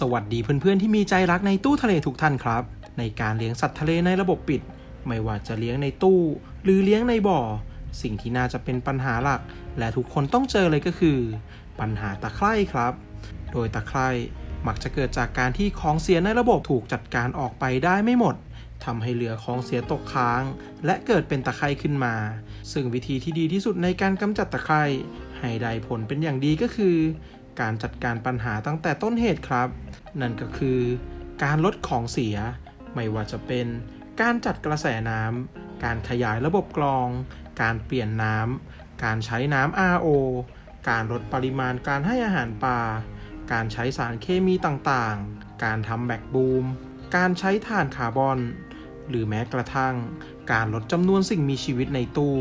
สวัสดีเพื่อนๆที่มีใจรักในตู้ทะเลทุกท่านครับ ในการเลี้ยงสัตว์ทะเลในระบบปิด ไม่ว่าจะเลี้ยงในตู้ หรือเลี้ยงในบ่อ สิ่งที่น่าจะเป็นปัญหาหลัก และทุกคนต้องเจอเลยก็คือ ปัญหาตะไคร่ครับ โดยตะไคร่มักจะเกิดจากการที่ของเสียในระบบถูกจัดการออกไปได้ไม่หมดทำให้เหลือของเสียตกค้าง และเกิดเป็นตะไคร่ขึ้นมา ซึ่งวิธีที่ดีที่สุดในการกำจัดตะไคร่ให้ได้ผลเป็นอย่างดีก็คือ การจัดการปัญหาตั้งแต่ต้นเหตุครับ นั่นก็คือการลดของเสีย ไม่ว่าจะเป็นการจัดกระแสน้ำ การขยายระบบกรอง การเปลี่ยนน้ำ การใช้น้ำ RO การลดปริมาณการให้อาหารปลา การใช้สารเคมีต่างๆ การทำแบคบูม การใช้ถ่านคาร์บอน หรือแม้กระทั่ง การลดจำนวนสิ่งมีชีวิตในตู้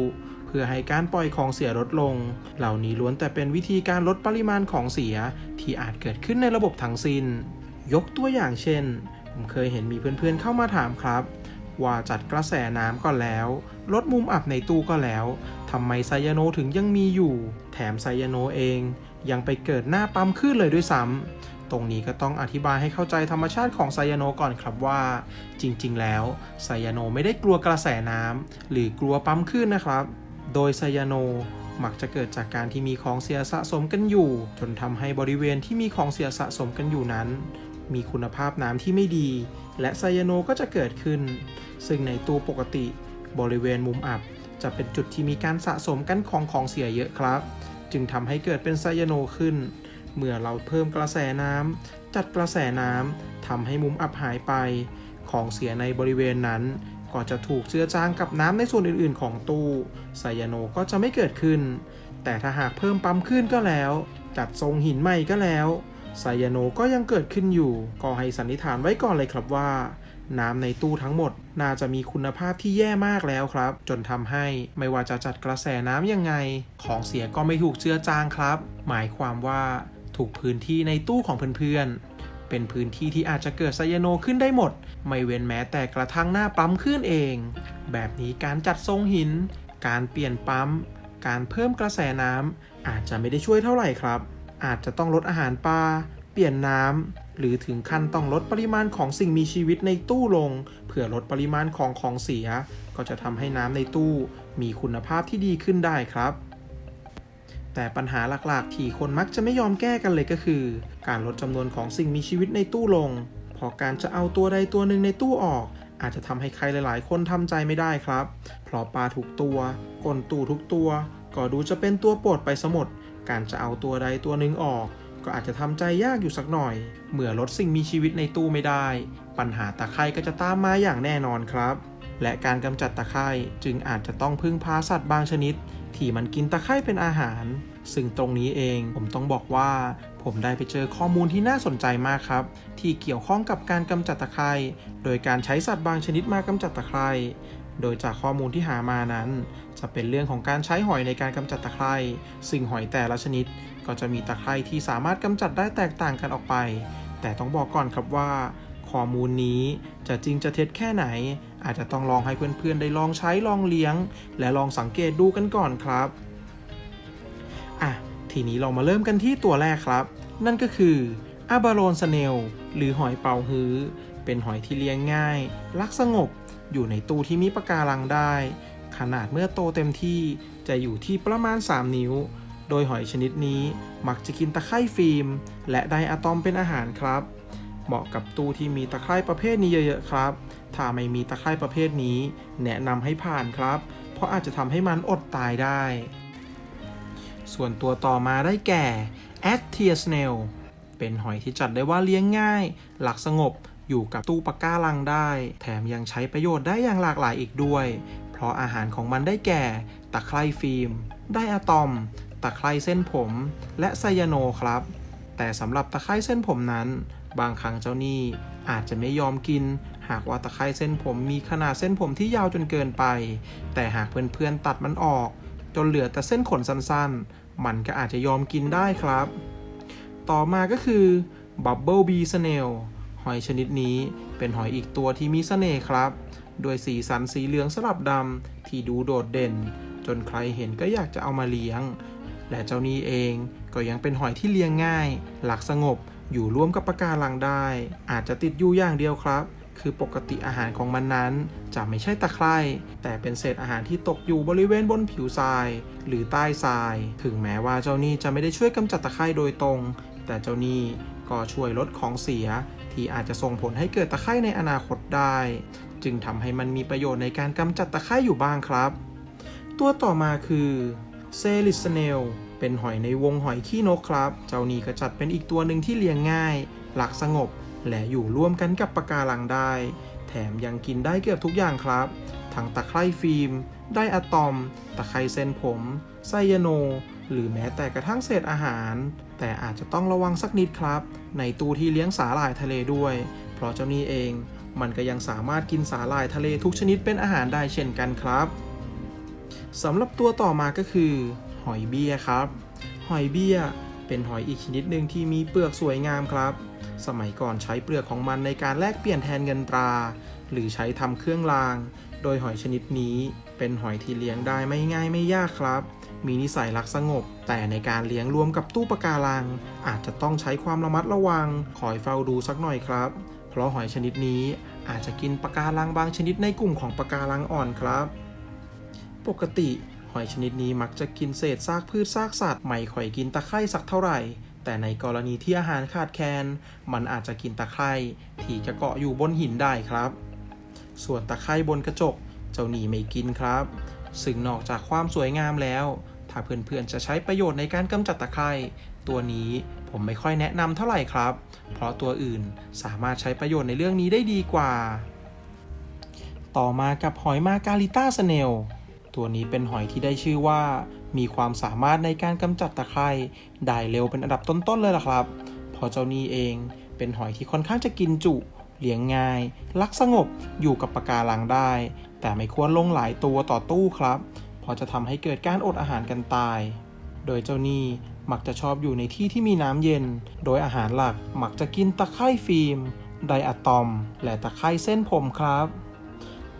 พื่อให้การปล่อยของเสียลดลง เหล่านี้ล้วนแต่เป็นวิธีการลดปริมาณของเสียที่อาจเกิดขึ้นในระบบทั้งสิน้น ยกตัวอย่างเช่น ผมเคยเห็นมีเพื่อนๆเข้ามาถามครับ ว่าจัดกระแสน้ำก็แล้ว ลดมุมอับในตู้ก็แล้วทำไมไซยาโนถึงยังมีอยู่ แถมไซยาโนเอง ยังไปเกิดหน้าปั๊มขึ้นเลยด้วยซ้ำตรงนี้ก็ต้องอธิบายให้เข้าใจธรรมชาติของไซยาโนก่อนครับว่า จริงๆ แล้วไซยาโนไม่ได้กลัวกระแสน้ำหรือกลัวปั๊มขึ้นนะครับ โดยไซยาโนมักจะเกิดจากการที่มีของเสียสะสมกันอยู่ จนทำให้บริเวณที่มีของเสียสะสมกันอยู่นั้น มีคุณภาพน้ำที่ไม่ดี และไซยาโนก็จะเกิดขึ้น ซึ่งในตู้ปกติบริเวณมุมอับ จะเป็นจุดที่มีการสะสมกันของของเสียเยอะครับ จึงทำให้เกิดเป็นไซยาโนขึ้น เมื่อเราเพิ่มกระแสน้ำจัดกระแสน้ำทำให้มุมอับหายไป ของเสียในบริเวณนั้น ก็จะถูกเจือจางกับน้ำในส่วนอื่นๆ ของตู้ไซยาโนก็จะไม่เกิดขึ้น แต่ถ้าหากเพิ่มปั๊มขึ้นก็แล้ว จัดทรงหินใหม่ก็แล้วไซยาโนก็ยังเกิดขึ้นอยู่ ก็ให้สันนิษฐานไว้ก่อนเลยครับว่า น้ำในตู้ทั้งหมดน่าจะมีคุณภาพที่แย่มากแล้วครับ จนทำให้ไม่ว่าจะจัดกระแสน้ำยังไง ของเสียก็ไม่ถูกเจือจางครับ หมายความว่าถูกพื้นที่ในตู้ของเพื่อนๆ เป็นพื้นที่ที่อาจจะเกิดไซยาโนขึ้นได้หมด ไม่เว้นแม้แต่กระทั่งหน้าปั๊มขึ้นเอง แบบนี้การจัดทรงหิน การเปลี่ยนปั๊ม การเพิ่มกระแสน้ำอาจจะไม่ได้ช่วยเท่าไหร่ครับ อาจจะต้องลดอาหารปลาเปลี่ยนน้ำหรือถึงขั้นต้องลดปริมาณของสิ่งมีชีวิตในตู้ลง เพื่อลดปริมาณของของเสีย ก็จะทำให้น้ำในตู้มีคุณภาพที่ดีขึ้นได้ครับ แต่ปัญหาหลักๆ ที่คนมักจะไม่ยอมแก้กันเลยก็คือ การลดจำนวนของสิ่งมีชีวิตในตู้ลงเพราะการจะเอาตัวใดตัวหนึ่งในตู้ออก อาจจะทำให้ใครหลาย ๆ คนทำใจไม่ได้ครับ เพราะปลาทุกตัวก้นตู้ทุกตัว ก็ดูจะเป็นตัวโปรดไปสมด การจะเอาตัวใดตัวหนึ่งออก ก็อาจจะทำใจยากอยู่สักหน่อย เมื่อลดสิ่งมีชีวิตในตู้ไม่ได้ ปัญหาตะไคร่ก็จะตามมาอย่างแน่นอนครับ และการกำจัดตะไคร่จึงอาจจะต้องพึ่งพาสัตว์บางชนิด ที่มันกินตะไคร่เป็นอาหาร ซึ่งตรงนี้เองผมต้องบอกว่า ผมได้ไปเจอข้อมูลที่น่าสนใจมากครับ ที่เกี่ยวข้องกับการกำจัดตะไคร่โดยการใช้สัตว์บางชนิดมากำจัดตะไคร่โดยจากข้อมูลที่หามานั้น จะเป็นเรื่องของการใช้หอยในการกำจัดตะไคร่ซึ่งหอยแต่ละชนิด ก็จะมีตะไคร่ที่สามารถกำจัดได้แตกต่างกันออกไป แต่ต้องบอกก่อนครับว่า ข้อมูลนี้จะจริงจะเท็จแค่ไหน อาจจะต้องลองให้เพื่อนๆ ได้ลองใช้ลองเลี้ยง และลองสังเกตดูกันก่อนครับอะทีนี้เรามาเริ่มกันที่ตัวแรกครับ นั่นก็คืออาบาโลนสเนลหรือหอยเป่าฮื้อ เป็นหอยที่เลี้ยงง่าย รักสงบ อยู่ในตู้ที่มีปะการังได้ ขนาดเมื่อโตเต็มที่จะอยู่ที่ประมาณ 3 นิ้ว โดยหอยชนิดนี้มักจะกินตะไคร่ฟิล์ม และไดอะตอมเป็นอาหารครับ เหมาะกับตู้ที่มีตะไคร่ประเภทนี้เยอะๆครับ ถ้าไม่มีตะไคร่ประเภทนี้ แนะนำให้ผ่านครับ เพราะอาจจะทำให้มันอดตายได้ ส่วนตัวต่อมาได้แก่ a t i a snail เป็นหอยที่จัดได้ว่าเลี้ยงง่าย หลักสงบอยู่กับตู้ปะก้าลังได้ แถมยังใช้ประโยชน์ได้อย่างหลากหลายอีกด้วย เพราะอาหารของมันได้แก่ ตะไคร่ฟิล์ม ได้อะตอม ตะไคร่เส้นผม และไซยาโนครับ แต่สำหรับตะไคร่เส้นผมนั้น บางครั้งเจ้าหนี้อาจจะไม่ยอมกิน หากว่าตะไคร่เส้นผมมีขนาดเส้นผมที่ยาวจนเกินไป แต่หากเพื่อนๆตัดมันออก จนเหลือแต่เส้นขนสั้นๆ มันก็อาจจะยอมกินได้ครับ ต่อมาก็คือ Bubble Bee Snail หอยชนิดนี้เป็นหอยอีกตัวที่มีเสน่ห์ครับ โดยสีสันสีเหลืองสลับดำที่ดูโดดเด่น จนใครเห็นก็อยากจะเอามาเลี้ยง และเจ้านี้เองก็ยังเป็นหอยที่เลี้ยงง่าย หลักสงบ อยู่ร่วมกับปะการังได้ อาจจะติดอยู่อย่างเดียวครับ คือปกติอาหารของมันนั้น จะไม่ใช่ตะไคร่แต่เป็นเศษอาหารที่ตกอยู่บริเวณบนผิวทราย หรือใต้ทราย ถึงแม้ว่าเจ้านี่จะไม่ได้ช่วยกำจัดตะไคร่โดยตรง แต่เจ้านี่ก็ช่วยลดของเสีย ที่อาจจะส่งผลให้เกิดตะไคร่ในอนาคตได้ จึงทำให้มันมีประโยชน์ในการกำจัดตะไคร่อยู่บ้างครับ ตัวต่อมาคือ เซลิสเนล เป็นหอยในวงหอยขี้นกครับ เจ้านี่ก็จัดเป็นอีกตัวหนึ่งที่เลี้ยงง่าย หลักสงบ และอยู่ร่วมกันกับปะการังได้ แถมยังกินได้เกือบทุกอย่างครับ ทั้งตะไคร่ฟิล์ม ไดอะตอม ตะไคร่เส้นผม ไซยาโน หรือแม้แต่กระทั่งเศษอาหาร แต่อาจจะต้องระวังสักนิดครับ ในตู้ที่เลี้ยงสาหร่ายทะเลด้วย เพราะเจ้านี่เอง มันก็ยังสามารถกินสาหร่ายทะเลทุกชนิดเป็นอาหารได้เช่นกันครับ สำหรับตัวต่อมาก็คือ หอยเบี้ยครับ หอยเบี้ยเป็นหอยอีกชนิดหนึ่งที่มีเปลือกสวยงามครับ สมัยก่อนใช้เปลือกของมันในการแลกเปลี่ยนแทนเงินตรา หรือใช้ทำเครื่องราง โดยหอยชนิดนี้เป็นหอยที่เลี้ยงได้ไม่ง่ายไม่ยากครับ มีนิสัยรักสงบ แต่ในการเลี้ยงรวมกับตู้ปะการัง อาจจะต้องใช้ความระมัดระวัง คอยเฝ้าดูสักหน่อยครับ เพราะหอยชนิดนี้อาจจะกินปะการังบางชนิดในกลุ่มของปะการังอ่อนครับ ปกติ หอยชนิดนี้มักจะกินเศษซากพืชซากสัตว์ไม่ค่อยกินตะไคร่สักเท่าไหร่ แต่ในกรณีที่อาหารขาดแคลนมันอาจจะกินตะไคร่ที่จะเกาะอยู่บนหินได้ครับ ส่วนตะไคร่บนกระจกเจ้าหนีไม่กินครับ ซึ่งนอกจากความสวยงามแล้ว ถ้าเพื่อนๆจะใช้ประโยชน์ในการกำจัดตะไคร่ตัวนี้ผมไม่ค่อยแนะนำเท่าไหร่ครับ เพราะตัวอื่นสามารถใช้ประโยชน์ในเรื่องนี้ได้ดีกว่า ต่อมากับหอยมาการิต้าสเนล ตัวนี้เป็นหอยที่ได้ชื่อว่า มีความสามารถในการกำจัดตะไคร่ได้เร็วเป็นอันดับต้นๆเลยล่ะครับเพราะเจ้านี้เองเป็นหอยที่ค่อนข้างจะกินจุ เลี้ยงง่าย รักสงบอยู่กับปะการังได้ แต่ไม่ควรลงหลายตัวต่อตู้ครับเพราะจะทำให้เกิดการอดอาหารกันตาย โดยเจ้านี่มักจะชอบอยู่ในที่ที่มีน้ำเย็น โดยอาหารหลักมักจะกินตะไคร่ฟิล์ม ไดอะตอม และตะไคร่เส้นผมครับ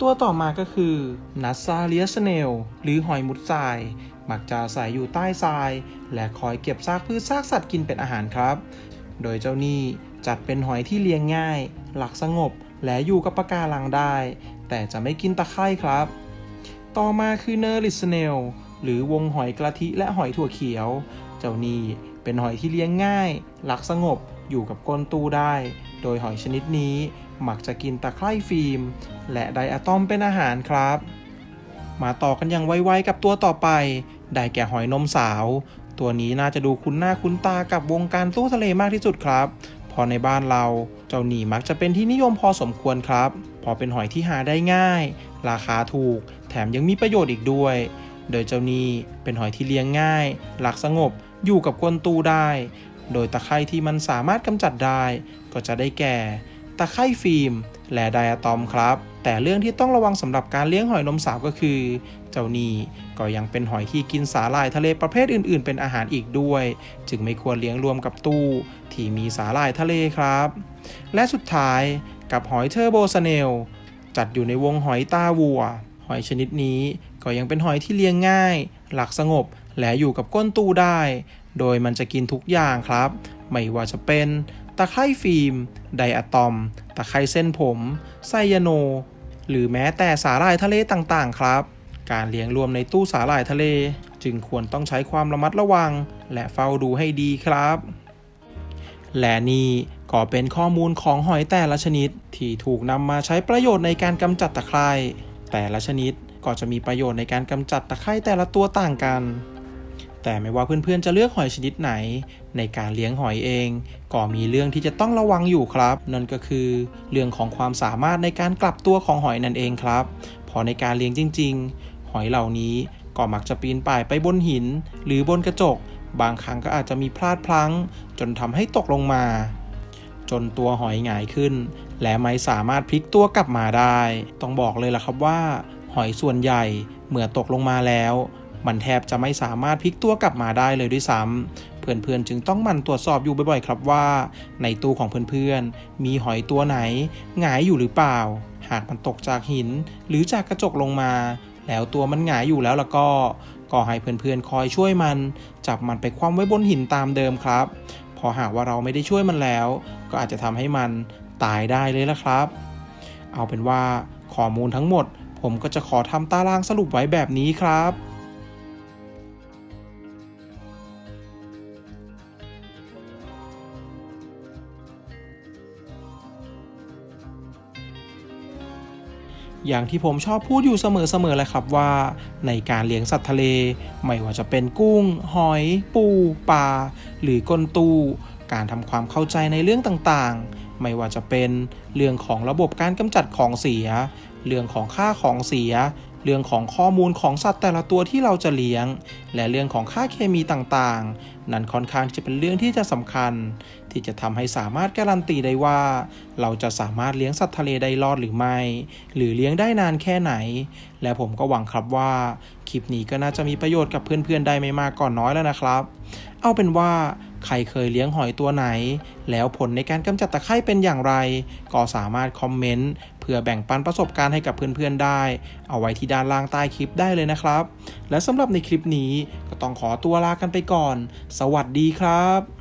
ตัวต่อมาก็คือนัสซาเลียสเนลหรือหอยมุดทราย มักจะอาศัยอยู่ใต้ทราย และคอยเก็บซากพืชซากสัตว์กินเป็นอาหารครับ โดยเจ้านี่จัดเป็นหอยที่เลี้ยงง่าย หลักสงบ และอยู่กับปะการังได้ แต่จะไม่กินตะไคร่ครับ ต่อมาคือเนอริสเนลหรือวงหอยกระทิและหอยถั่วเขียว เจ้านี่เป็นหอยที่เลี้ยงง่าย หลักสงบ อยู่กับก้นตู้ได้ โดยหอยชนิดนี้ มักจะกินตะไคร่ฟิล์ม และไดอะตอมเป็นอาหารครับ มาต่อกันอย่างไวๆกับตัวต่อไป ได้แก่หอยนมสาว ตัวนี้น่าจะดูคุ้นหน้าคุ้นตากับวงการตู้ทะเลมากที่สุดครับพอในบ้านเราเจ้าหนีมักจะเป็นที่นิยมพอสมควรครับ พอเป็นหอยที่หาได้ง่าย ราคาถูก แถมยังมีประโยชน์อีกด้วย โดยเจ้านี่เป็นหอยที่เลี้ยงง่ายหลักสงบอยู่กับก้นตู้ได้ โดยตะไคร่ที่มันสามารถกำจัดได้ ก็จะได้แก่ ตะไคร่ฟิล์ม และไดอะตอมครับ แต่เรื่องที่ต้องระวังสำหรับการเลี้ยงหอยนมสาวก็คือ เจ้านี่ก็ยังเป็นหอยที่กินสาหร่ายทะเลประเภทอื่น ๆ เป็นอาหารอีกด้วย จึงไม่ควรเลี้ยงรวมกับตู้ที่มีสาหร่ายทะเลครับ และสุดท้ายกับหอยเทอร์โบสเนลจัดอยู่ในวงหอยตาวัว หอยชนิดนี้ก็ยังเป็นหอยที่เลี้ยงง่าย หลักสงบและอยู่กับก้นตู้ได้ โดยมันจะกินทุกอย่างครับ ไม่ว่าจะเป็นะไคร่ฟิล์ม ไดอะตอม ตะไคร่เส้นผม ไซยาโน หรือแม้แต่สาหร่ายทะเลต่างๆ ครับ การเลี้ยงรวมในตู้สาหร่ายทะเล จึงควรต้องใช้ความระมัดระวัง และเฝ้าดูให้ดีครับ และนี่ก็เป็นข้อมูลของหอยแต่ละชนิด ที่ถูกนำมาใช้ประโยชน์ในการกำจัดตะไคร่แต่ละชนิดก็จะมีประโยชน์ในการกำจัดตะไคร่แต่ละตัวต่างกัน แต่ไม่ว่าเพื่อนๆจะเลือกหอยชนิดไหน ในการเลี้ยงหอยเอง ก็มีเรื่องที่จะต้องระวังอยู่ครับ นั่นก็คือ เรื่องของความสามารถในการกลับตัวของหอยนั่นเองครับพอในการเลี้ยงจริง ๆ หอยเหล่านี้ก็มักจะปีนป่ายไปบนหิน หรือบนกระจก บางครั้งก็อาจจะมีพลาดพลั้ง จนทำให้ตกลงมา จนตัวหอยหงายขึ้น และไม่สามารถพลิกตัวกลับมาได้ ต้องบอกเลยล่ะครับว่า หอยส่วนใหญ่เมื่อตกลงมาแล้ว มันแทบจะไม่สามารถพลิกตัวกลับมาได้เลยด้วยซ้ำเพื่อนๆจึงต้องมันตรวจสอบอยู่บ่อยๆ ครับว่า ในตู้ของเพื่อนๆ มีหอยตัวไหนหงายอยู่หรือเปล่า หากมันตกจากหินหรือจากกระจกลงมา แล้วตัวมันหงายอยู่แล้วล้วก็ ก็ให้เพื่อนๆคอยช่วยมัน จับมันไปคว่ำไว้บนหินตามเดิมครับพพอหากว่าเราไม่ได้ช่วยมันแล้ว ก็อาจจะทำให้มันตายได้เลยละครับ เอาเป็นว่าข้อมูลทั้งหมด ผมก็จะขอทำตารางสรุปไว้แบบนี้ครับ อย่างที่ผมชอบพูดอยู่เสมอๆเลยครับว่า ในการเลี้ยงสัตว์ทะเล ไม่ว่าจะเป็นกุ้ง หอย ปูปลาหรือกลตูการทำความเข้าใจในเรื่องต่างๆ ไม่ว่าจะเป็นเรื่องของระบบการกำจัดของเสีย เรื่องของค่าของเสีย เรื่องของข้อมูลของสัตว์แต่ละตัวที่เราจะเลี้ยง และเรื่องของค่าเคมีต่างๆ นั่นค่อนข้างจะเป็นเรื่องที่จะสำคัญ ที่จะทำให้สามารถการันตีได้ว่า เราจะสามารถเลี้ยงสัตว์ทะเลได้รอดหรือไม่ หรือเลี้ยงได้นานแค่ไหน และผมก็หวังครับว่าคลิปนี้ก็น่าจะมีประโยชน์กับเพื่อนๆได้ไม่มากก่อนน้อยแล้วนะครับ เอาเป็นว่าใครเคยเลี้ยงหอยตัวไหน แล้วผลในการกำจัดตะไคร่เป็นอย่างไร ก็สามารถคอมเมนต์ เพื่อแบ่งปันประสบการณ์ให้กับเพื่อนๆได้ เอาไว้ที่ด้านล่างใต้คลิปได้เลยนะครับ และสำหรับในคลิปนี้ก็ต้องขอตัวลากันไปก่อน สวัสดีครับ